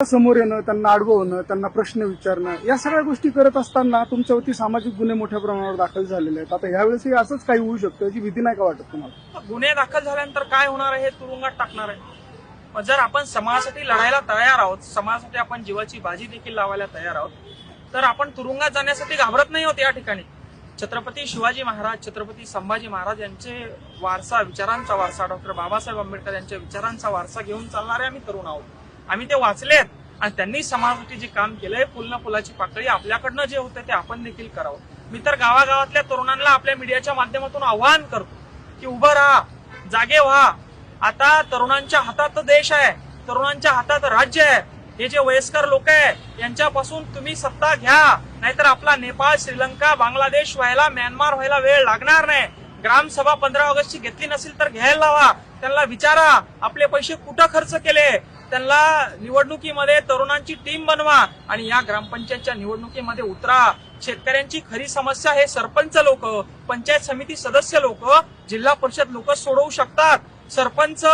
समोर येणं त्यांना अडवणं त्यांना प्रश्न विचारणं या सगळ्या गोष्टी करत असताना तुमच्यावरती सामाजिक गुन्हे मोठ्या प्रमाणावर दाखल झालेले आहेत. आता यावेळेसही असंच काही होऊ शकतं याची भीती नाही का वाटत तुम्हाला? गुन्हे दाखल झाल्यानंतर काय होणार आहे हे तुरुंगात टाकणार आहे. जर आपण समाजासाठी लढायला तयार आहोत समाजासाठी आपण जीवाची बाजी देखील लावायला तयार आहोत तर आपण तुरुंगात जाण्यासाठी घाबरत नाही होत या ठिकाणी. छत्रपती शिवाजी महाराज छत्रपती संभाजी महाराज यांचे वारसा विचारांचा वारसा डॉक्टर बाबासाहेब आंबेडकर यांच्या विचारांचा वारसा घेऊन चालणारे आम्ही तरुण आहोत. आम्ही ते वाचलेत. आणि त्यांनी समाजासाठी जे काम केलंय. फुल फुलाची पाकळी आपल्याकडनं जे होतं ते आपण देखील करावं. मी तर गावागावातल्या तरुणांना आपल्या मीडियाच्या माध्यमातून आवाहन करतो की उभं राहा जागे व्हा. आता तरुणांच्या हातात देश आहे तरुणांच्या हातात राज्य आहे. हे जे वयस्कर लोक आहे यांच्यापासून तुम्ही सत्ता घ्या. नाहीतर आपला नेपाळ श्रीलंका बांगलादेश व्हायला म्यानमार व्हायला वेळ लागणार नाही. ग्रामसभा पंधरा ऑगस्टची घेतली नसेल तर घ्यायला लावा. त्यांना विचारा आपले पैसे कुठं खर्च केले? त्यांना निवडणुकीमध्ये तरुणांची टीम बनवा आणि या ग्रामपंचायतच्या निवडणुकीमध्ये उतरा. शेतकऱ्यांची खरी समस्या हे सरपंच लोक पंचायत समिती सदस्य लोक जिल्हा परिषद लोक सोडवू शकतात. सरपंच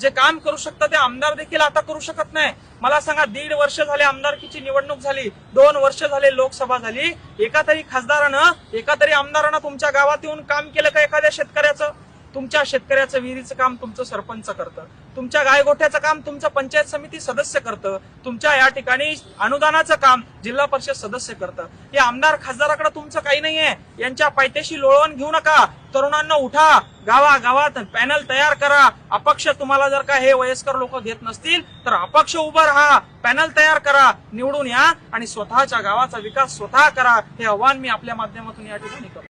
जे काम करू शकतात ते आमदार देखील आता करू शकत नाही. मला सांगा दीड वर्ष झाले आमदारकीची निवडणूक झाली दोन वर्ष झाले लोकसभा झाली. एका तरी खासदारानं एका तरी आमदारानं तुमच्या गावात येऊन काम केलं का एखाद्या शेतकऱ्याचं? तुमच्या शेतकऱ्याचं विहिरीचं काम तुमचं सरपंच करतं. तुमच्या गायगोठ्याचं काम तुमचं पंचायत समिती सदस्य करतं. तुमच्या या ठिकाणी अनुदानाचं काम जिल्हा परिषद सदस्य करतं. हे आमदार खासदाराकडे तुमचं काही नाहीये. यांच्या पायथ्याशी लोळवण घेऊ नका. तरुणांना उठा. गावा गावात पॅनल तयार करा. अपक्ष तुम्हाला जर का हे वयस्कर लोक घेत नसतील तर अपक्ष उभं राहा. पॅनल तयार करा. निवडून या आणि स्वतःच्या गावाचा विकास स्वतः करा. हे आव्हान मी आपल्या माध्यमातून या ठिकाणी करतो.